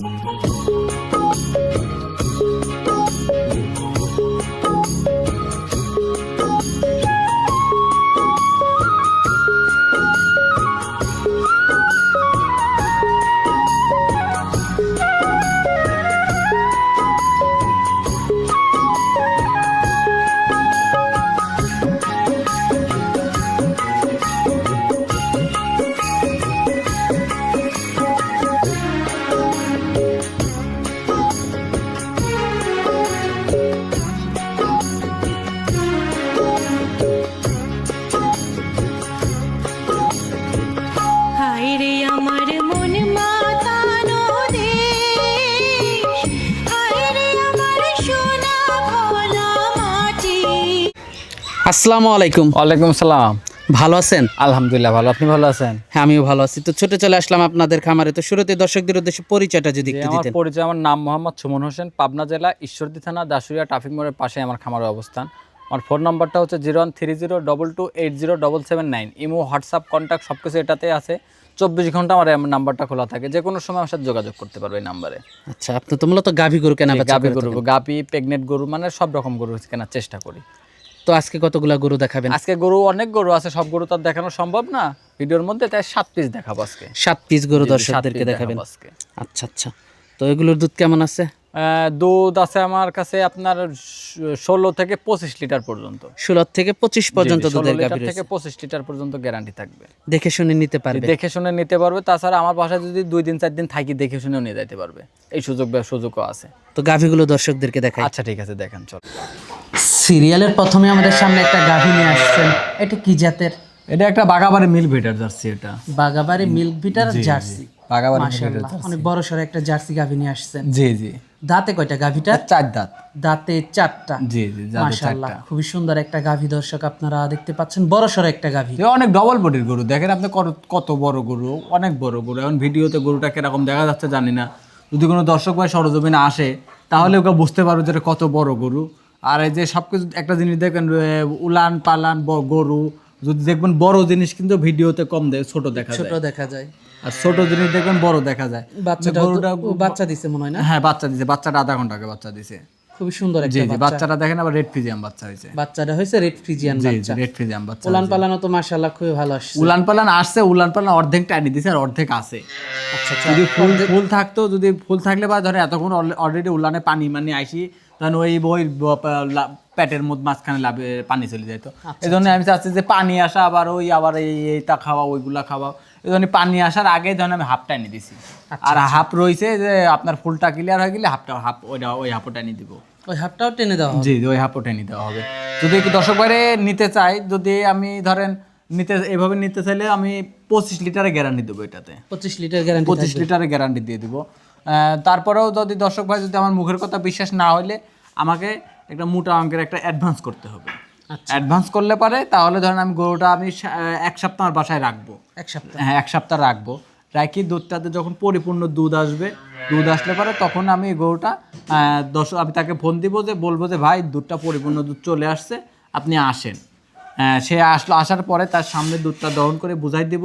হায় আসসালামু আলাইকুম। ওয়ালাইকুম সালাম। ভালো আছেন? আলহামদুলিল্লাহ ভালো। আপনি ভালো আছেন? হ্যাঁ আমিও ভালো আছি। তো ছোটে চলে আসলাম আপনাদের খামারে। তো শুরুতে দর্শকদের উদ্দেশ্যে পরিচয়টা যদি একটু দিতেন। পরিচয় আমার নাম মোহাম্মদ সুমন হোসেন পাবনা জেলা ঈশ্বরদী থানা দাসুরিয়া ট্রাফিক মোড়ের পাশে আমার খামারের অবস্থান। আমার ফোন নাম্বারটা হচ্ছে zero one three zero double two eight zero double seven nine. Imo WhatsApp contact সব কিছু এটাতে আছে। চব্বিশ ঘণ্টা আমার নাম্বারটা খোলা থাকে। যে কোনো সময় আমার সাথে যোগাযোগ করতে পারবে এই নাম্বারে। আচ্ছা আপনি তো মূলত গাভী গরু কেনা করে গরু। গাপি প্রেগনেন্ট গরু মানে সব রকম গরু কেনার চেষ্টা করি। তো আজকে কতগুলো গরু দেখাবেন? আজকে গরু অনেক গরু আছে সব গরু তো দেখানো সম্ভব না। ভিডিওর মধ্যে তাই সাত পিস দেখাবো আজকে। সাত পিস গরু দর্শকদেরকে দেখাবেন। আজকে। আচ্ছা আচ্ছা। তো এগুলোর দুধ কেমন আছে? দুধ আছে আমার কাছে আপনার ষোলো থেকে পঁচিশ লিটার পর্যন্ত। ষোলো থেকে পঁচিশ পর্যন্ত জি, জি, 16 দুধের লিটার থেকে পঁচিশ লিটার পর্যন্ত গ্যারান্টি থাকবে। দেখে শুনে নিতে পারবে। দেখে শুনে নিতে পারবে তাছাড়া আমার বাসায় যদি দুই দিন চার দিন থাকি দেখে শুনেও নিয়ে যেতে পারবে। এই সুযোগ সুযোগও আছে। তো গাভীগুলো দর্শকদেরকে দেখাই। আচ্ছা ঠিক আছে দেখেন চল। সিরিয়ালের প্রথমে আমাদের সামনে একটা গাভী নিয়ে আসছেন। এটা কি জাতের? এটা একটা বাগাবাড়ি মিল্ক ভিটার জার্সি এটা। বাগাবাড়ি মিল্ক বিটার জার্সি। বাগাবাড়ি অনেক বড় সড় একটা জার্সি গাভী নিয়ে আসছেন। জি জি। দাঁতে কয়টা গাভীটা? চার দাঁত। দাঁতে চারটা। জি জি মাশাআল্লাহ খুবই সুন্দর একটা গাভী দর্শক আপনারা দেখতে পাচ্ছেন। বড় সড় একটা গাভী। অনেক ডবল বডির গরু। দেখেন আপনি কত- কত বড় গরু অনেক বড় গরু। এখন ভিডিওতে গরুটা কীরকম দেখা যাচ্ছে জানি না। যদি কোনো দর্শক ভাই সরজমিনে আসে তাহলে ওকে বুঝতে পারবে যে কত বড় গরু। আর এই যে সব কিছু একটা জিনিস দেখেন উলান পালান গরু। যদি দেখবেন বড় জিনিস কিন্তু ভিডিওতে কম দেয় ছোট দেখা ছোট দেখা যায়। আর ছোট জিনিস দেখবেন বড় দেখা যায়। বাচ্চাটা বাচ্চা দিছে মনে হয় না? হ্যাঁ বাচ্চা দিছে। বাচ্চাটা আধা ঘণ্টা আগে বাচ্চা দিছে। খুবই সুন্দর একটা জি বাচ্চাটা দেখেন আবার রেড ফিজিয়াম বাচ্চা হয়েছে। বাচ্চাটা হয়েছে রেড ফ্রিজিয়ান জি বাচ্চা। রেড ফিজিয়াম বাচ্চা উলান পালানো তো মাশাআল্লাহ খুবই ভালো আসছে। উলান পালান আসছে উলান পালান অর্ধেক টানি দিছে আর অর্ধেক আছে। আচ্ছা আচ্ছা। যদি ফুল ফুল থাকতো যদি ফুল থাকলে বা ধরে এতক্ষণ অলরেডি উলানে পানি মানে আইসি তখন ওই বই পেটের মধ্যে মাঝখানে লাভে পানি চলে যেত এই জন্য আমি চাচ্ছি যে পানি আসা আবার ওই আবার এই এইটা খাওয়া ওইগুলা খাওয়া। এই পানি আসার আগে ধরেন আমি হাফটা টানি দিছি। আর হাফ রয়েছে যে আপনার ফুলটা ক্লিয়ার হয়ে গেলে হাফটা হাফ ওইটা ওই হাফটা টানি দিব। ওই হাফটাও টেনে দেওয়া জি ওই হাফও টেনে দেওয়া হবে। যদি কি দর্শক বাইরে নিতে চাই যদি আমি ধরেন নিতে এভাবে নিতে চাইলে আমি পঁচিশ লিটারের গ্যারান্টি দেবো এটাতে। পঁচিশ লিটার গ্যারান্টি পঁচিশ লিটারের গ্যারান্টি দিয়ে দিব। তারপরেও যদি দর্শক ভাই যদি আমার মুখের কথা বিশ্বাস না হইলে আমাকে একটা মোটা অঙ্কের একটা অ্যাডভান্স করতে হবে। আচ্ছা। অ্যাডভান্স করলে পারে তাহলে ধরেন আমি গরুটা আমি এক সপ্তাহ আমার বাসায় রাখব। এক সপ্তাহ। হ্যাঁ এক সপ্তাহ রাখব। রাখি দুধটাতে যখন পরিপূর্ণ দুধ আসবে দুধ আসলে পরে তখন আমি গরুটা দশ আমি তাকে ফোন দিব যে বলব যে ভাই দুধটা পরিপূর্ণ দুধ চলে আসছে আপনি আসেন। সে আসলো আসার পরে তার সামনে দুধটা দহন করে বুঝাই দিব।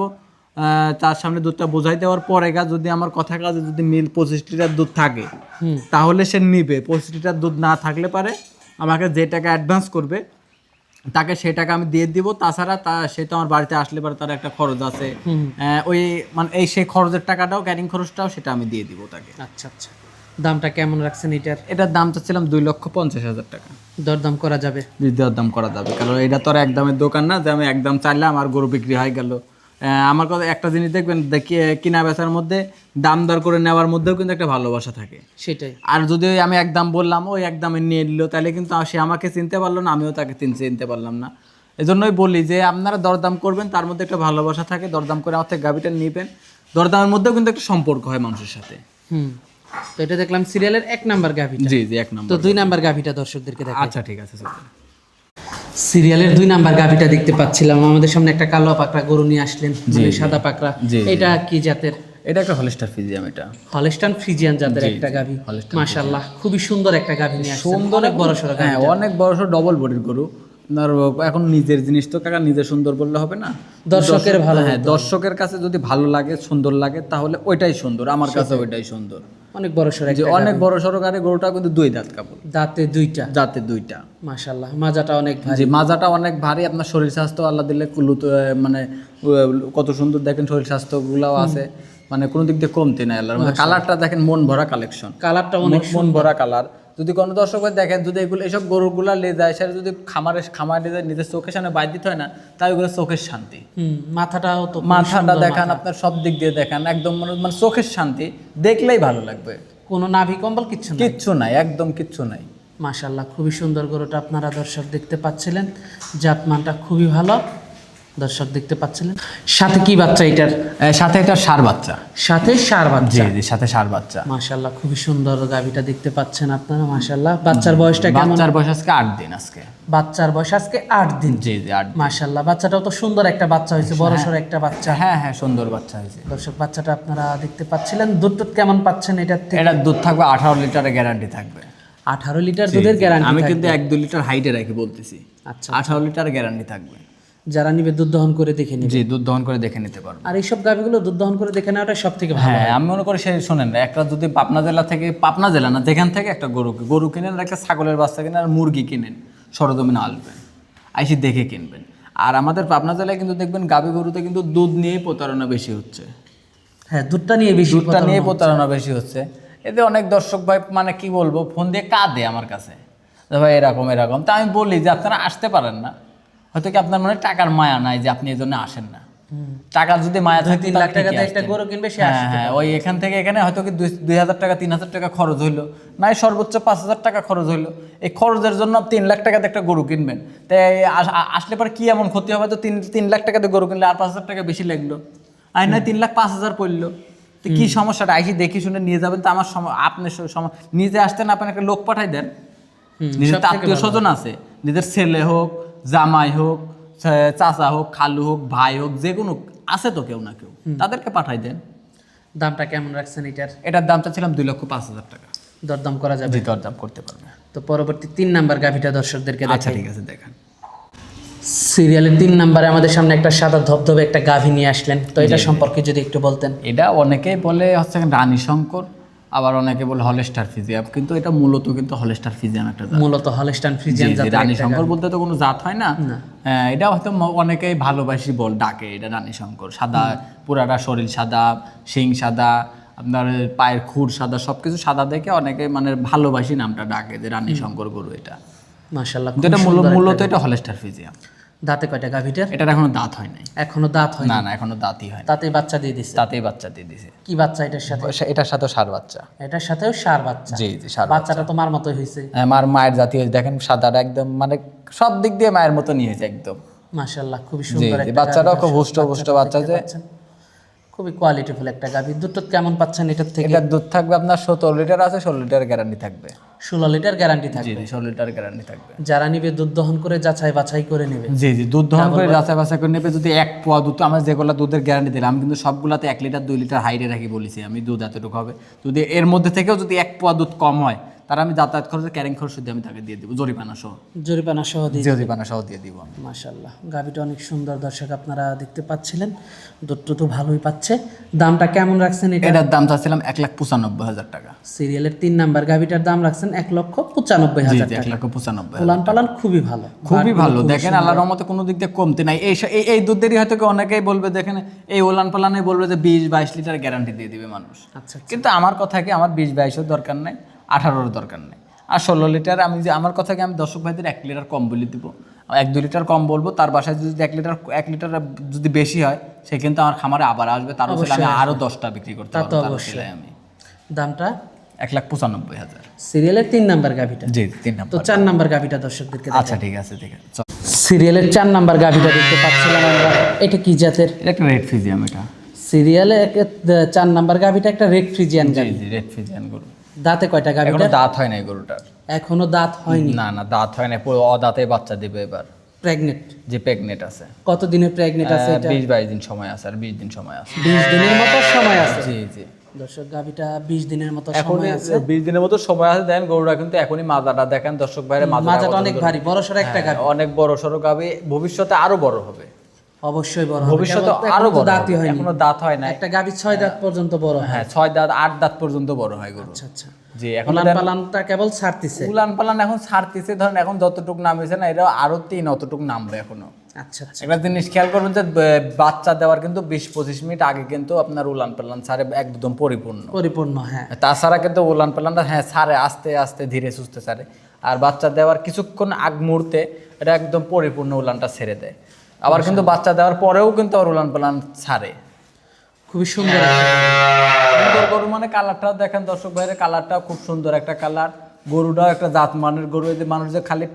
তার সামনে দুধটা বোঝাই দেওয়ার পরে গা যদি আমার কথা কাজে যদি মিল পঁচিশ লিটার দুধ থাকে তাহলে সে নিবে। পঁচিশ লিটার দুধ না থাকলে পারে আমাকে যে টাকা অ্যাডভান্স করবে তাকে সেই টাকা আমি দিয়ে দিব। তাছাড়া তা সে তো আমার বাড়িতে আসলে পরে তার একটা খরচ আছে। ওই মানে এই সেই খরচের টাকাটাও ক্যারিং খরচটাও সেটা আমি দিয়ে দিব তাকে। আচ্ছা আচ্ছা। দামটা কেমন রাখছেন এটার? এটার দাম ছিলাম দুই লক্ষ পঞ্চাশ হাজার টাকা। দরদাম করা যাবে? দরদাম করা যাবে। কারণ এটা তো আর একদমের দোকান না যে আমি একদম চাইলাম আর গরু বিক্রি হয়ে গেল। আমার কথা একটা জিনিস দেখবেন কিনা বেচার মধ্যে দাম দর করে নেওয়ার মধ্যেও কিন্তু একটা ভালোবাসা থাকে। সেটাই। আর যদি আমি একদম বললাম ওই একদমে নিয়ে নিল তাহলে কিন্তু সে আমাকে চিনতে পারল না আমিও তাকে চিন- চিনতে পারলাম না। এজন্যই বলি যে আপনারা দরদাম করবেন তার মধ্যে একটা ভালোবাসা থাকে দরদাম করে আমার থেকে গাভিটা নিবেন। দরদামের মধ্যেও কিন্তু একটা সম্পর্ক হয় মানুষের সাথে। হুম। তো এটা দেখলাম সিরিয়ালের এক নাম্বার গাভিটা। জি জি এক নাম্বার তো দুই নাম্বার গাভিটা দর্শকদেরকে দেখা আচ্ছা ঠিক আছে। সিরিয়ালের দুই নাম্বার গাভিটা দেখতে পাচ্ছিলাম। আমাদের সামনে একটা কালো পাকড়া গরু নিয়ে আসলেন মানে সাদা পাকড়া। এটা কি জাতের? এটা একটা হলিস্টার ফিজিয়াম এটা। হলস্টান ফ্রিজিয়ান জাতের একটা গাভি। মাশাআল্লাহ খুবই সুন্দর একটা গাভি নিয়ে আসছেন। অনেক বড় সড়ো হ্যাঁ অনেক বড় সড় ডবল বডির গরু। আপনার এখন নিজের জিনিস তো কাকা নিজে সুন্দর বললে হবে না। দর্শকের ভালো হ্যাঁ দর্শকের কাছে যদি ভালো লাগে সুন্দর লাগে তাহলে ওইটাই সুন্দর। আমার কাছে ওইটাই সুন্দর। অনেক বড় যে অনেক বড় সরকারি গরুটা কিন্তু দুই দাঁত কাপড়। দাঁতে দুইটা। দাঁতে দুইটা। মাশাল্লাহ মাজাটা অনেক ভারী। মাজাটা অনেক ভারী আপনার শরীর স্বাস্থ্য আল্লাহ দিলে কুলুত মানে কত সুন্দর দেখেন শরীর স্বাস্থ্য গুলাও আছে। মানে কোনো দিক দিয়ে কমতি নাই আল্লাহর কালারটা দেখেন মন ভরা কালেকশন কালারটা অনেক মন ভরা কালার যদি কোনো দর্শক দেখেন যদি এগুলো এইসব গরুগুলা লে যায় সেটা যদি খামারে খামারে যায় নিজের চোখের সামনে বাইর দিতে হয় না তাই ওগুলো চোখের শান্তি। মাথাটাও তো মাথাটা দেখান আপনার সব দিক দিয়ে দেখান একদম মানে মানে চোখের শান্তি দেখলেই ভালো লাগবে। কোনো নাভি কম্বল কিচ্ছু কিচ্ছু নাই একদম কিচ্ছু নাই। মাশাল্লাহ খুবই সুন্দর গরুটা আপনারা দর্শক দেখতে পাচ্ছিলেন। জাতমানটা খুবই ভালো। দর্শক দেখতে পাচ্ছিলেন। সাথে কি বাচ্চা এটার? সাথে এটা সার বাচ্চা। সাথে সার বাচ্চা। জি সাথে সার বাচ্চা। মাশাল্লাহ খুবই সুন্দর গাভিটা দেখতে পাচ্ছেন আপনারা মাশাল্লাহ বাচ্চার বয়সটা কেমন? বাচ্চার বয়স আজকে আট দিন আজকে। বাচ্চার বয়স আজকে আট দিন। জি জি আট দিন। মাশাল্লাহ বাচ্চাটাও তো সুন্দর একটা বাচ্চা হয়েছে বড় সড়ো একটা বাচ্চা। হ্যাঁ হ্যাঁ সুন্দর বাচ্চা হয়েছে। দর্শক বাচ্চাটা আপনারা দেখতে পাচ্ছিলেন। দুধ কেমন পাচ্ছেন এটার থেকে? এটা দুধ থাকবে আঠারো লিটারের গ্যারান্টি থাকবে। আঠারো লিটার দুধের গ্যারান্টি আমি কিন্তু এক দু লিটার হাইটে রাখি বলতেছি। আচ্ছা আঠারো লিটার গ্যারান্টি থাকবে। যারা নিবে দুধ দহন করে দেখে নিবে। জি দুধ দহন করে দেখে নিতে পারব। আর এইসব গাভিগুলো দুধ দহন করে দেখে নেওয়াটা সব থেকে ভালো হ্যাঁ আমি মনে করি সে শোনেন না, একটা যদি পাবনা জেলা থেকে পাবনা জেলা না যেখান থেকে একটা গরু গরু কিনেন একটা ছাগলের বাচ্চা কিনেন আর মুরগি কিনেন সরজমিনে আসবেন আইসি দেখে কিনবেন। আর আমাদের পাবনা জেলায় কিন্তু দেখবেন গাভী গরুতে কিন্তু দুধ নিয়ে প্রতারণা বেশি হচ্ছে। হ্যাঁ দুধটা নিয়ে বেশি দুধটা নিয়ে প্রতারণা বেশি হচ্ছে। এতে অনেক দর্শক ভাই মানে কি বলব ফোন দিয়ে কাঁদে আমার কাছে। ভাই এরকম এরকম। তা আমি বলি যে আপনারা আসতে পারেন না। হয়তো কি আপনার মনে টাকার মায়া নাই যে আপনি এই জন্য আসেন না? টাকার যদি মায়া থাকে তিন লাখ টাকা একটা গরু কিনবে সে হ্যাঁ হ্যাঁ ওই এখান থেকে এখানে হয়তো কি দুই- হাজার টাকা তিন হাজার টাকা খরচ হইল। নাই সর্বোচ্চ পাঁচ হাজার টাকা খরচ হইল। এই খরচের জন্য তিন লাখ টাকাতে একটা গরু কিনবেন। তাই আসলে পরে কি এমন ক্ষতি হবে? তো তিন তিন লাখ টাকাতে গরু কিনলে আর পাঁচ হাজার টাকা বেশি লাগল। আর নয় তিন লাখ পাঁচ হাজার পড়ল। তো কি সমস্যাটা? আইসি দেখি শুনে নিয়ে যাবেন তো আমার আপনি নিজে আসতেন আপনি একটা লোক পাঠাই দেন। নিজের আত্মীয় স্বজন আছে। নিজের ছেলে হোক জামাই হোক চাচা হোক খালু হোক ভাই হোক যে কোনো আছে তো কেউ না কেউ। তাদেরকে পাঠাই দেন। দামটা কেমন রাখছেন এটার? এটার দামটা ছিলাম দুই লক্ষ পাঁচ হাজার টাকা। দরদাম করা যাবে? দরদাম করতে পারবে। তো পরবর্তী তিন নাম্বার গাভিটা দর্শকদেরকে আচ্ছা ঠিক আছে দেখেন। সিরিয়ালের তিন নাম্বারে আমাদের সামনে একটা সাদা ধবধবে একটা গাভি নিয়ে আসলেন। তো এটা সম্পর্কে যদি একটু বলতেন। এটা অনেকেই বলে হচ্ছে রানী শঙ্কর। আবার অনেকে বলে হলেস্টার ফিজিয়াম কিন্তু এটা মূলত কিন্তু হলেস্টার ফিজিয়াম একটা জাত। মূলত হলস্টান জি, ফ্রিজিয়ান জি, জাতের রানী শঙ্কর বলতে তো কোনো জাত হয় না। হ্যাঁ, এটা হয়তো অনেকেই ভালোবাসি বল ডাকে এটা রানী শঙ্কর। সাদা পুরাটা শরীর সাদা শিং সাদা আপনার পায়ের খুর সাদা সবকিছু সাদা দেখে অনেকে মানে ভালোবাসি নামটা ডাকে যে রানী শঙ্কর গরু এটা। মাশাআল্লাহ এটা মূল- মূলত এটা হলেস্টার ফিজিয়াম। দাঁতে কয়টা গাভীটার? এটার এখনও দাঁত হয় নাই। এখনও দাঁত হয় না না এখনও দাঁতই হয় তাতে বাচ্চা দিয়ে দিছে? তাতে বাচ্চা দিয়ে দিছে। কি বাচ্চা এটার সাথে? এটার সাথেও সার বাচ্চা। এটার সাথেও সার বাচ্চা? জি জি সার বাচ্চাটা তোমার মতো হয়েছে আমার মায়ের জাতি জাতীয় দেখেন সাদাটা একদম মানে সব দিক দিয়ে মায়ের মতো নিয়েছে একদম। মাশাআল্লাহ খুবই সুন্দর একটা বাচ্চাটাও খুব হুষ্ট পুষ্ট বাচ্চা যে। খুবই কোয়ালিটিফুল একটা গাভী। দুধ টুধ কেমন পাচ্ছেন এটার থেকে? এটার দুধ থাকবে আপনার সতেরো লিটার আছে ষোলো লিটার গ্যারান্টি থাকবে। ষোলো লিটার গ্যারান্টি থাকবে। ষোলো লিটার গ্যারান্টি থাকবে। যারা নিবে দুধ দহন করে যাচাই বাছাই করে নেবে। জি জি দুধ দহন করে যাচাই বাছাই করে নেবে যদি এক পোয়া দুধ আমরা যেগুলো দুধের গ্যারান্টি দিলাম আমি কিন্তু সবগুলাতে এক লিটার দুই লিটার হাইটে রাখি বলেছি আমি দুধ এতটুকু হবে। যদি এর মধ্যে থেকেও যদি এক পোয়া দুধ কম হয় তার আমি যাতায়াত খরচে ক্যারিং খরচ দিয়ে আমি তাকে দিয়ে দিব জরিমানা সহ। জরিপানা সহ দিয়ে জরিমানা সহ দিয়ে দিব। আমি। মাশাল্লাহ গাভিটা অনেক সুন্দর দর্শক আপনারা দেখতে পাচ্ছিলেন। দুধটা তো ভালোই পাচ্ছে। দামটা কেমন রাখছেন এটা? এটার দাম চাচ্ছিলাম এক লাখ পঁচানব্বই হাজার টাকা। সিরিয়ালের তিন নাম্বার গাভিটার দাম রাখছেন এক লক্ষ পঁচানব্বই হাজার এক টাকা। লাখ পঁচানব্বই উলান পালান খুবই ভালো। খুবই ভালো। দেখেন আল্লাহর রহমতে কোনো দিক দিয়ে কমতে নাই। এই এই দুধেরই হয়তো অনেকেই বলবে দেখেন এই ওলান পালানে বলবে যে বিশ বাইশ লিটার গ্যারান্টি দিয়ে দিবে মানুষ। আচ্ছা। কিন্তু আমার কথা কি আমার বিশ বাইশের দরকার নেই। আঠারোর দরকার নেই। আর ষোলো লিটার আমি যে আমার কথাকে আমি দর্শক ভাইদের এক লিটার কম বলে দিব? এক দু লিটার কম বলব তার বাসায় যদি এক লিটার এক লিটার যদি বেশি হয় সে কিন্তু আমার খামারে আবার আসবে তার উপরে আমি আরও দশটা বিক্রি করতে পারব উসিলায় আমি দামটা? এক লাখ পঁচানব্বই হাজার। সিরিয়ালের তিন নাম্বার গাভিটা? জি তিন নাম্বার তো চার নাম্বার গাভিটা দর্শকদেরকে আচ্ছা ঠিক আছে ঠিক আছে সিরিয়ালের চার নাম্বার গাভিটা দেখতে পাচ্ছিলাম আমরা। এটা কি জাতের? এটা একটা রেড ফিজিয়াম এটা। সিরিয়ালে চার নাম্বার গাভিটা একটা রেড ফ্রিজিয়ান গাভি। রেড ফিজিয়ান গরু। দাঁতে কয়টা গাভিটা? এখনও দাঁত হয় না এই গরুটার। এখনও দাঁত হয়নি? না না দাঁত হয় না পুরো অদাঁতে বাচ্চা দিবে এবার। প্রেগনেন্ট যে প্রেগনেন্ট আছে। কত দিনের প্রেগনেন্ট আছে এটা? বিশ বাইশ দিন সময় আছে আর বিশ দিন সময় আছে। বিশ দিনের মতো সময় আছে? জি জি। দর্শক গাভিটা বিশ দিনের মতো সময় আছে। বিশ দিনের মতো সময় আছে দেন গরুটা কিন্তু এখনই মাজাটা দেখেন দর্শক ভাইরে মাজাটা অনেক ভারী বড় সড়ো একটা গাভি। অনেক বড় সড়ো গাবে ভবিষ্যতে আরও বড় হবে। অবশ্যই বড় ভবিষ্যতে আরও দাঁতই এখনও দাঁত হয় না একটা গাভী ছয় দাঁত পর্যন্ত বড় হয়। হ্যাঁ ছয় দাঁত আট দাঁত পর্যন্ত বড় হয় গরু। আচ্ছা আচ্ছা। জি এখন পালানটা কেবল ছাড়তিছে। উলান পালান এখন ছাড়তেছে। ধরেন এখন যতটুক নামেছে না এরা আরও তিন অতটুক নামবে এখনও। আচ্ছা আচ্ছা। একটা জিনিস খেয়াল করবেন যে বাচ্চা দেওয়ার কিন্তু বিশ পঁচিশ মিনিট আগে কিন্তু আপনার উলান পালান সারে একদম পরিপূর্ণ। পরিপূর্ণ হ্যাঁ। তাছাড়া কিন্তু উলান পালানটা হ্যাঁ সারে আস্তে আস্তে ধীরে সুস্থে ছাড়ে। আর বাচ্চা দেওয়ার কিছুক্ষণ আগ মুহূর্তে এটা একদম পরিপূর্ণ উলানটা ছেড়ে দেয়। আবার কিন্তু বাচ্চা দেওয়ার পরেও কিন্তু আবার উলান পালান ছাড়ে। খুবই সুন্দর সুন্দর গরু। মানে কালারটাও দেখেন দর্শক ভাইয়ের কালারটাও খুব সুন্দর একটা কালার। গরুটাও একটা জাত মানের গরু। এই যে মানুষ যে খালি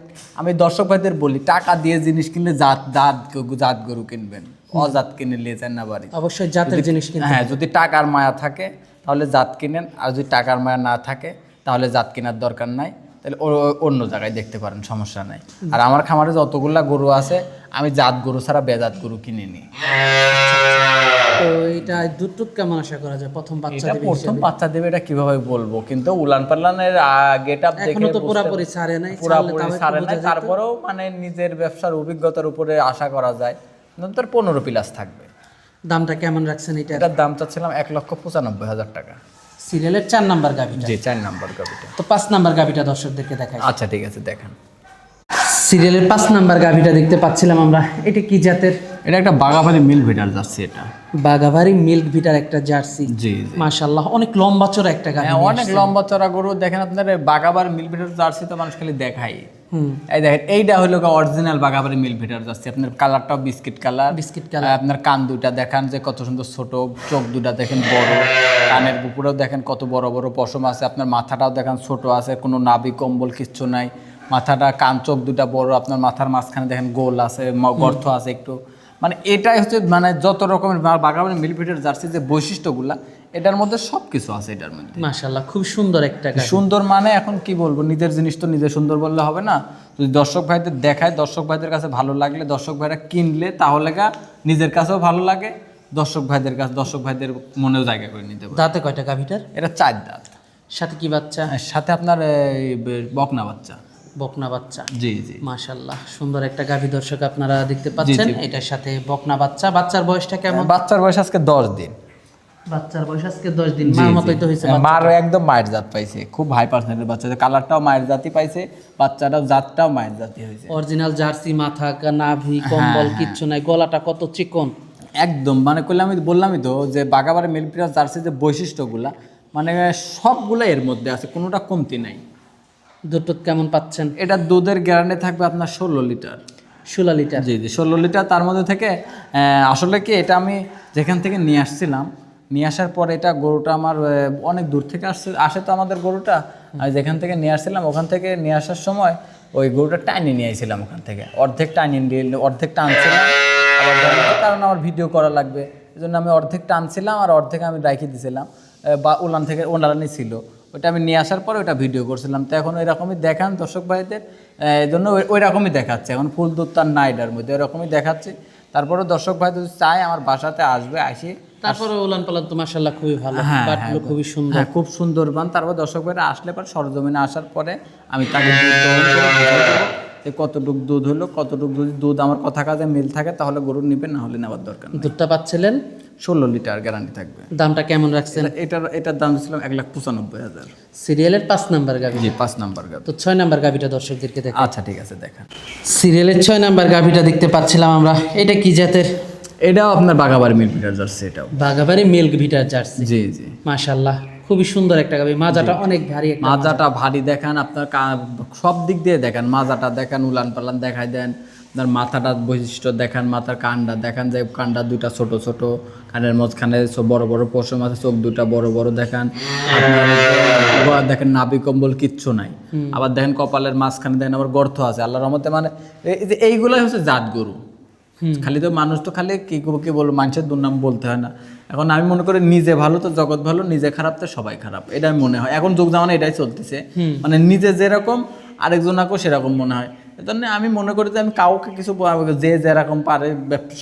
আমি দর্শক ভাইদের বলি টাকা দিয়ে জিনিস কিনলে জাত জাত জাত গরু কিনবেন। অজাত কিনে নিয়ে যান না বাড়ি। অবশ্যই জাতের জিনিস হ্যাঁ যদি টাকার মায়া থাকে তাহলে জাত কিনেন। আর যদি টাকার মায়া না থাকে তাহলে জাত কেনার দরকার নাই। তাহলে অন্য জায়গায় দেখতে পারেন সমস্যা নাই। আর আমার খামারে যতগুলা গরু আছে আমি জাত গরু ছাড়া বেজাত গরু কিনিনি। তো এটা দুধ টুধ কেমন আশা করা যায়? প্রথম বাচ্চা দেবে প্রথম বাচ্চা দেবে এটা কীভাবে বলব? কিন্তু উলান পাল্লানের দেখে এখনও তো পুরাপুরি ছাড়ে নাই পুরাপুরি ছাড়ে নাই। তারপরেও মানে নিজের ব্যবসার অভিজ্ঞতার উপরে আশা করা যায়। তোর পনেরো প্লাস থাকবে। দামটা কেমন রাখছেন এটা এটার দাম চাচ্ছিলাম এক লক্ষ পঁচানব্বই হাজার টাকা। সিরিয়ালের চার নাম্বার গাভিটা জি চার নাম্বার কপিটা তো পাঁচ নাম্বার গাভিটা দর্শকদেরকে দেখাই। আচ্ছা ঠিক আছে দেখেন। সিরিয়ালের পাঁচ নাম্বার গাভিটা দেখতে পাচ্ছিলাম আমরা। এটা কি জাতের? এটা একটা বাগাবাড়ি মিল ভিটার যাচ্ছে এটা। বাগাবাড়ি মিল্ক ভিটার একটা জার্সি। জি মাশাল্লাহ অনেক লম্বা চড়া একটা গাভি হ্যাঁ অনেক লম্বা চড়া গরু। দেখেন আপনার বাগাবার মিল ভিটার জার্সি তো মানুষ খালি দেখাই। হুম এই দেখেন এইটা হলো অরিজিনাল বাগাবাড়ি মিল ভিটার যাচ্ছে। আপনার কালারটাও বিস্কিট কালার বিস্কিট কালার আপনার কান দুটা দেখান যে কত সুন্দর ছোট চোখ দুটা দেখেন বড় কানের বুকুরেও দেখেন কত বড় বড় পশম আছে। আপনার মাথাটাও দেখেন ছোট আছে কোনো নাভি কম্বল কিচ্ছু নাই। মাথাটা কান চোখ দুটা বড় আপনার মাথার মাঝখানে দেখেন গোল আছে গর্ত আছে একটু। মানে এটাই হচ্ছে মানে যত রকমের বাগাবাড়ি মিল ভিটার জার্সি যে বৈশিষ্ট্যগুলা এটার মধ্যে সব কিছু আছে এটার মধ্যে। মাশাল্লাহ খুব সুন্দর একটা সুন্দর মানে এখন কি বলব নিজের জিনিস তো নিজে সুন্দর বললে হবে না। যদি দর্শক ভাইদের দেখায় দর্শক ভাইদের কাছে ভালো লাগলে দর্শক ভাইরা কিনলে তাহলে গা নিজের কাছেও ভালো লাগে দর্শক ভাইদের কাছে দর্শক ভাইদের মনেও জায়গা করে নিতে পারে। দাঁতে কয়টা গাভিটার এটা চার দাঁত। সাথে কি বাচ্চা? সাথে আপনার বকনা বাচ্চা। বকনা বাচ্চা। জি জি। মাশাল্লাহ সুন্দর একটা গাভি দর্শক আপনারা দেখতে পাচ্ছেন। এটার সাথে বকনা বাচ্চা। বাচ্চার বয়সটা কেমন? বাচ্চার বয়স আজকে দশ দিন। বাচ্চার বয়স আজকে দশ দিন। মার মতোই তো হয়েছে। মারও একদম মায়ের জাত পাইছে। খুব হাই পার্সেন্টের বাচ্চা। কালারটাও মায়ের জাতি পাইছে বাচ্চাটাও জাতটাও মায়ের জাতি হয়েছে। অরিজিনাল জার্সি মাথা নাভি কম্বল কিচ্ছু নাই। গলাটা কত চিকন। একদম মানে করলে আমি বললামই তো যে বাগাবারে মিল প্লাস জার্সির যে বৈশিষ্ট্যগুলা মানে সবগুলো এর মধ্যে আছে কোনোটা কমতি নাই। দুধ কেমন পাচ্ছেন? এটা দুধের গ্যারান্টি থাকবে আপনার ষোলো লিটার। ষোলো লিটার। জি জি ষোলো লিটার। তার মধ্যে থেকে আসলে কি এটা আমি যেখান থেকে নিয়ে আসছিলাম নিয়ে আসার পর এটা গরুটা আমার অনেক দূর থেকে আসছে আসে তো আমাদের গরুটা। আর যেখান থেকে নিয়ে আসছিলাম, ওখান থেকে নিয়ে আসার সময় ওই গরুটা টাইনে নিয়ে আসছিলাম ওখান থেকে। অর্ধেক টাইনে নিয়ে অর্ধেক টানছিলাম। কারণ আমার ভিডিও করা লাগবে এই জন্য আমি অর্ধেক টানছিলাম আর অর্ধেক আমি রাইখে দিয়েছিলাম বা উলান থেকে ওনারানি ছিল। ওটা আমি নিয়ে আসার পরে ওটা ভিডিও করছিলাম। তো এখন এরকমই দেখান দর্শক ভাইদের এই জন্য ওই- রকমই দেখাচ্ছে। এখন ফুল দুধ তার নাই এটার মধ্যে ওরকমই দেখাচ্ছে। তারপরে দর্শক ভাই যদি চায় আমার বাসাতে আসবে, আসি তারপরে উলান পালান তো মাশাল্লাহ খুবই ভালো হ্যাঁ, খুবই সুন্দর। হ্যাঁ খুব সুন্দর বান। তারপর দর্শক ভাইরা আসলে পর সরজমিনে আসার পরে আমি তাকে যে কতটুক দুধ হলো কতটুক যদি দুধ আমার কথা কাজে মিল থাকে তাহলে গরু নিবে না হলে নেওয়ার দরকার দুধটা পাচ্ছিলেন? ষোলো লিটার গ্যারান্টি থাকবে। দামটা কেমন রাখছেন? এটার এটার দাম ছিলাম এক লাখ পঁচানব্বই হাজার। সিরিয়ালের পাঁচ নাম্বার গাভি। জি পাঁচ নাম্বার গাবি তো ছয় নাম্বার গাভিটা দর্শকদেরকে দেখ আচ্ছা ঠিক আছে দেখা সিরিয়ালের ছয় নাম্বার গাভিটা দেখতে পাচ্ছিলাম আমরা। এটা কি জাতের? এটাও আপনার বাগাবার মিল পিটার জার্সি এটাও। বাগাবাড়ি মিল্ক ভিটার জার্সি। জি জি। মাশাল্লাহ খুবই সুন্দর একটা গাভি মাজাটা অনেক ভারী একটা মাজাটা ভারী দেখান আপনার সব দিক দিয়ে দেখান। মাজাটা দেখান উলান পালান দেখাই দেন। আপনার মাথাটা বৈশিষ্ট্য দেখান মাথার কানটা দেখান যে কানটা দুইটা ছোট ছোট। কানের মাঝখানে সব বড় বড় পশম আছে চোখ দুটা বড় বড় দেখান। গলা দেখেন নাভি কম্বল কিচ্ছু নাই। আবার দেখেন কপালের মাঝখানে দেখেন আবার গর্ত আছে। আল্লাহর রহমতে মানে এইগুলাই হচ্ছে জাত গরু। খালি তো মানুষ তো খালি কি করব কি বলব মানুষের দুর্নাম বলতে হয় না। এখন আমি মনে করি নিজে ভালো তো জগৎ ভালো নিজে খারাপ তো সবাই খারাপ। এটা আমি মনে হয়। এখন যুগ জামানা এটাই চলতেছে। মানে নিজে যেরকম আরেকজনাকেও সেরকম মনে হয়। এজন্য আমি মনে করি যে আমি কাউকে কিছু যে যেরকম পারে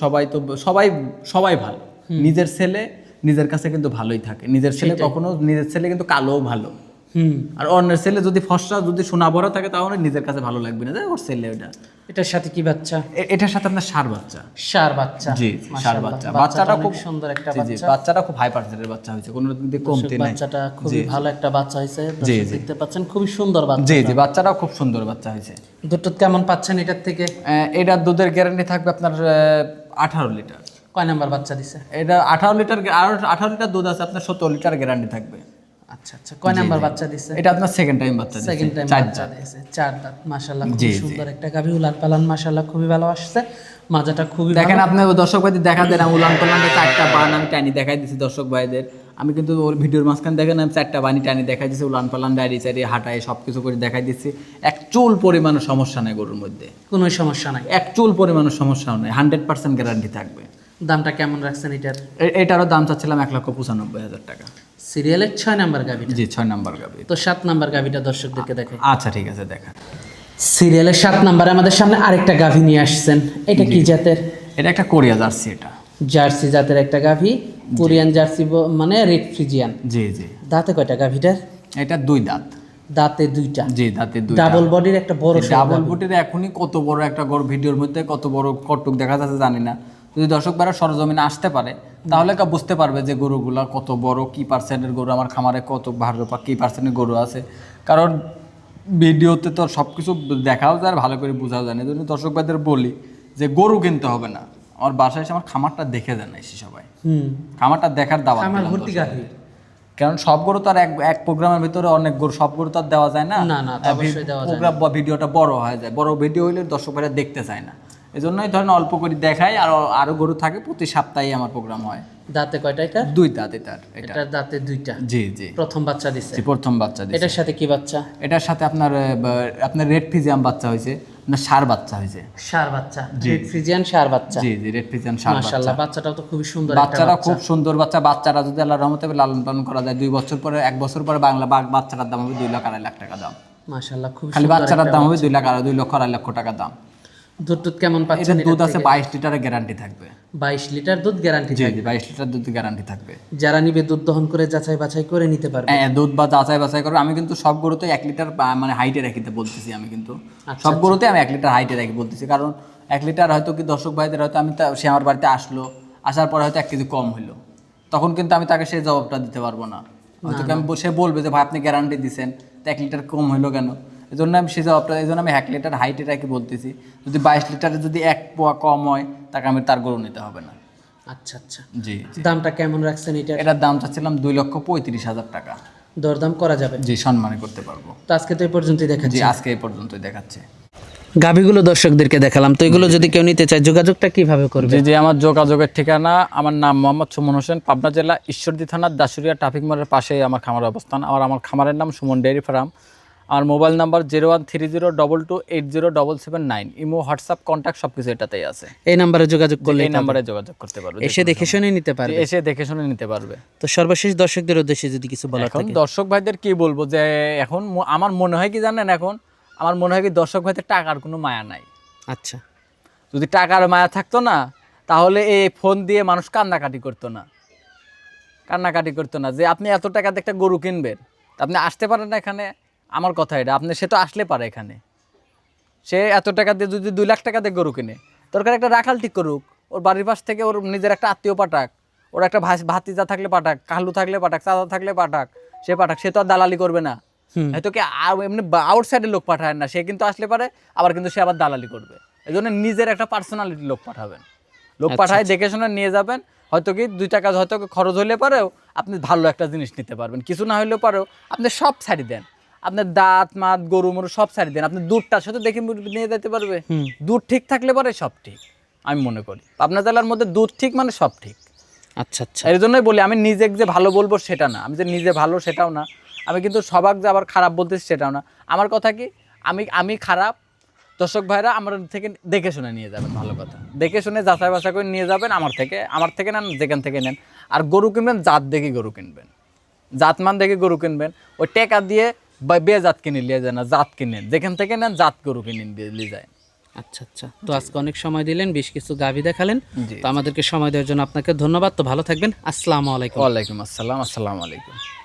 সবাই তো সবাই সবাই ভালো। নিজের ছেলে নিজের কাছে কিন্তু ভালোই থাকে। নিজের ছেলে কখনো নিজের ছেলে কিন্তু কালোও ভালো। আর অন্যের ছেলে যদি ফসরা যদি সোনা বড় থাকে তাহলে নিজের কাছে ভালো লাগবে না। যে ওর ছেলে ওটা এটার সাথে কি বাচ্চা? এটার সাথে আপনার সার বাচ্চা। সার বাচ্চা। জি সার বাচ্চা। বাচ্চাটা খুব সুন্দর একটা জি, জি, বাচ্চা। বাচ্চাটা খুব হাই পার্সেন্টের বাচ্চা হয়েছে। কোনো দিক কমতি নাই। বাচ্চাটা খুবই ভালো একটা বাচ্চা হয়েছে। দেখতে পাচ্ছেন খুবই সুন্দর বাচ্চা জি জি বাচ্চাটাও খুব সুন্দর বাচ্চা হয়েছে। দুটো কেমন পাচ্ছেন এটার থেকে? এটার দুধের গ্যারান্টি থাকবে আপনার আঠারো লিটার। কয় নাম্বার বাচ্চা দিছে? এটা আঠারো লিটার আরও আঠারো লিটার দুধ আছে আপনার সত্তর লিটার গ্যারান্টি থাকবে। আচ্ছা আচ্ছা কয় নাম্বার বাচ্চা দিছে? এটা আপনার সেকেন্ড টাইম বাচ্চা দিচ্ছে। সেকেন্ড টাইম বাচ্চা। দিয়েছে চার দাঁত মাশাআল্লাহ জি। সুন্দর একটা গাভী উলান পালান মাশাআল্লাহ খুবই ভালো আসছে। মাজাটা খুবই দেখেন দর্শক ভাইদের দেখা দেন উলান পালানটা চারটা বান আমি টানি দেখাই দিচ্ছি দর্শক ভাইদের। আমি কিন্তু ওর ভিডিওর মাঝখানে দেখেন আমি চারটা বানি টানি দেখাই দিচ্ছি উলান পালান ডায়েরি চারি হাঁটাই সব কিছু করে দেখাই দিচ্ছি এক চুল পরিমাণের সমস্যা নেই গরুর মধ্যে। কোনো সমস্যা নাই। এক চুল পরিমাণের সমস্যা নাই হান্ড্রেড পার্সেন্ট গ্যারান্টি থাকবে। দামটা কেমন রাখছেন এটার? এটারও দাম চাচ্ছিলাম এক লক্ষ পঁচানব্বই হাজার টাকা। সিরিয়ালের ছয় নাম্বার গাভীটা। জি ছয় নাম্বার গাবি তো সাত নাম্বার গাভীটা দর্শকদেরকে দেখাই। আচ্ছা ঠিক আছে দেখা। সিরিয়ালের সাত নাম্বারে আমাদের সামনে আরেকটা গাভী নিয়ে আসছেন। এটা কি জাতের? এটা একটা কোরিয়া জার্সি এটা। জার্সি জাতের একটা গাভী। কোরিয়ান জার্সি মানে রেড ফ্রিজিয়ান। জি জি। দাঁতে কয়টা গাভীটার? এটা দুই দাঁত। দাঁতে দুইটা। জি দাঁতে দুই ডাবল বডির একটা বড় ডাবল গাভী। বুটের এখনই কত বড় একটা গরু ভিডিওর মধ্যে কত বড় কটুক দেখা যাচ্ছে জানি না। যদি দর্শক বারা সরজমিনে আসতে পারে তাহলে কা বুঝতে পারবে যে গরুগুলা কত বড় কি পার্সেন্টের গরু আমার খামারে কত ভালো বা কি পার্সেন্টের গরু আছে। কারণ ভিডিওতে তো সব কিছু দেখাও যায় আর ভালো করে বোঝাও যায় না। এই জন্য দর্শক ভাইদের বলি যে গরু কিনতে হবে না। আমার বাসায় এসে আমার খামারটা দেখে যান এসে সবাই। হুম। খামারটা দেখার গাভী। কারণ সব গরু তো আর এক এক প্রোগ্রামের ভিতরে অনেক গরু সব গরু তো আর দেওয়া যায় না। দেওয়া প্রোগ্রাম বা ভিডিওটা বড় হয়ে যায়। বড় ভিডিও হইলে দর্শক ভাইরা দেখতে চায় না। এই জন্যই ধরেন অল্প করে দেখাই আর আরও গরু থাকে প্রতি সপ্তাহে আমার প্রোগ্রাম হয়। দাঁতে কয়টা এটা? দুই দাঁত এটার এটা। দাঁতে দুইটা? জি জি। প্রথম বাচ্চা দিছে? প্রথম বাচ্চা দিছে। এটার সাথে কি বাচ্চা? এটার সাথে আপনার আপনার রেড ফিজিয়াম বাচ্চা হয়েছে আপনার সার বাচ্চা হয়েছে। সার বাচ্চা রেড ফ্রিজিয়ান সার বাচ্চা। জি জি রেড ফিজিয়াম সার বাচ্চা। মাশাআল্লাহ বাচ্চাটাও তো খুবই সুন্দর একটা বাচ্চারা বাচ্চা। খুব সুন্দর বাচ্চা বাচ্চারা যদি আল্লাহ রহমতে লালন পালন করা যায় দুই বছর পরে এক বছর পরে বাংলা বাঘ বাচ্চাটার দাম হবে দুই লাখ আড়াই লাখ টাকা দাম। মাশাআল্লাহ খুব খালি বাচ্চাটার দাম হবে দুই লাখ আড়াই দুই লক্ষ আড়াই লক্ষ টাকা দাম। দুধ টুধ কেমন পাচ্ছেন দুধ আছে বাইশ লিটারের গ্যারান্টি থাকবে। বাইশ লিটার দুধ গ্যারান্টি জি বাইশ লিটার দুধ গ্যারান্টি থাকবে। যারা নিবে দুধ দহন করে যাচাই বাছাই করে নিতে পারবে। হ্যাঁ দুধ বা যাচাই বাছাই করবে। আমি কিন্তু সব গরুতে এক লিটার মানে হাইটে রাখিতে বলতেছি আমি কিন্তু। সব গরুতে আমি এক লিটার হাইটে রাখি বলতেছি। কারণ এক লিটার হয়তো কি দর্শক ভাইদের হয়তো আমি সে আমার বাড়িতে আসলো। আসার পরে হয়তো এক কেজি কম হইল। তখন কিন্তু আমি তাকে সেই জবাবটা দিতে পারব না। হয়তো আমি সে বলবে যে ভাই আপনি গ্যারান্টি দিছেন। তো এক লিটার কম হইল কেন? এই জন্য আমি সেই জবাবটা এই জন্য আমি এক লিটার হাইটে রাখি বলতেছি। যদি বাইশ লিটারে যদি এক পোয়া কম হয় তাকে আমি তার গরু নিতে হবে না। আচ্ছা আচ্ছা। জি দামটা কেমন রাখছেন এটা এটার দাম চাচ্ছিলাম দুই লক্ষ পঁয়ত্রিশ হাজার টাকা। দরদাম করা যাবে? জি সম্মানে করতে পারব। তো আজকে তো এই পর্যন্তই দেখাচ্ছি। জি আজকে এই পর্যন্তই দেখাচ্ছে। গাভীগুলো দর্শকদেরকে দেখালাম তো এগুলো যদি কেউ নিতে চায় যোগাযোগটা কীভাবে করবে? জি জি আমার যোগাযোগের ঠিকানা আমার নাম মোহাম্মদ সুমন হোসেন পাবনা জেলা ঈশ্বরদী থানার দাসুরিয়া ট্রাফিক মোড়ের পাশেই আমার খামারের অবস্থান। আর আমার খামারের নাম সুমন ডেয়ারি ফার্ম। আমার mobile number zero one three zero double two eight zero double seven nine. Imo WhatsApp contact সব কিছু এটাতেই আছে। এই নাম্বারে যোগাযোগ করলে এই নাম্বারে যোগাযোগ করতে পারবে এসে দেখে শুনে নিতে পারবে। এসে দেখে শুনে নিতে পারবে। তো সর্বশেষ দর্শকদের উদ্দেশ্যে যদি কিছু বলার এখন দর্শক ভাইদের কি বলব যে এখন আমার মনে হয় কি জানেন এখন? আমার মনে হয় কি দর্শক ভাইদের টাকার কোনো মায়া নাই। আচ্ছা। যদি টাকার মায়া থাকতো না তাহলে এই ফোন দিয়ে মানুষ কান্নাকাটি করতো না। কান্নাকাটি করতো না যে আপনি এত টাকাতে একটা গরু কিনবেন আপনি আসতে পারেন না এখানে? আমার কথা এটা আপনি সে তো আসলে পারে এখানে। সে এত টাকা দিয়ে যদি দুই লাখ টাকা দিয়ে গরু কিনে দরকার একটা রাখাল ঠিক করুক ওর বাড়ির পাশ থেকে ওর নিজের একটা আত্মীয় পাঠাক ওর একটা ভাস- ভাতিজা থাকলে পাঠাক কালু থাকলে পাঠাক চাঁদা থাকলে পাঠাক সে পাঠাক সে তো আর দালালি করবে না। হয়তো কি আর এমনি আউটসাইডের লোক পাঠায় না সে কিন্তু আসলে পারে আবার কিন্তু সে আবার দালালি করবে। এই জন্য নিজের একটা পার্সোনালিটি লোক পাঠাবেন। লোক পাঠায় দেখে শুনে নিয়ে যাবেন হয়তো কি দুই টাকা হয়তো খরচ হলে পারেও আপনি ভালো একটা জিনিস নিতে পারবেন কিছু না হলেও পারেও আপনি সব ছাড়ি দেন। আপনার দাঁত মাত গরু মরু সব ছাড়ি দেন। আপনি দুধটার সাথে দেখে নিয়ে যেতে পারবে। দুধ ঠিক থাকলে পরে সব ঠিক আমি মনে করি। পাবনা জেলার মধ্যে দুধ ঠিক মানে সব ঠিক। আচ্ছা আচ্ছা। এর জন্যই বলি আমি নিজে যে ভালো বলব সেটা না। আমি যে নিজে ভালো সেটাও না। আমি কিন্তু সবাক যে আবার খারাপ বলতেছি সেটাও না। আমার কথা কি আমি আমি খারাপ দর্শক ভাইরা আমার থেকে দেখে শুনে নিয়ে যাবেন ভালো কথা। দেখে শুনে যাচাই বাছাই করে নিয়ে যাবেন আমার থেকে আমার থেকে নেন যেখান থেকে নেন। আর গরু কিনবেন জাত দেখে গরু কিনবেন। জাতমান দেখে গরু কিনবেন। ওই টেকা দিয়ে বা বে জাত কিনে লিয়ে যায় না জাত কিনেন। যেখান থেকে নেন জাত গরু কিনে নিয়ে যায়। আচ্ছা আচ্ছা। তো আজকে অনেক সময় দিলেন বেশ কিছু গাভী দেখালেন। তো আমাদেরকে সময় দেওয়ার জন্য আপনাকে ধন্যবাদ। তো ভালো থাকবেন। আসসালামু আলাইকুম। ওয়ালাইকুম আসসালাম। আসসালামু আলাইকুম।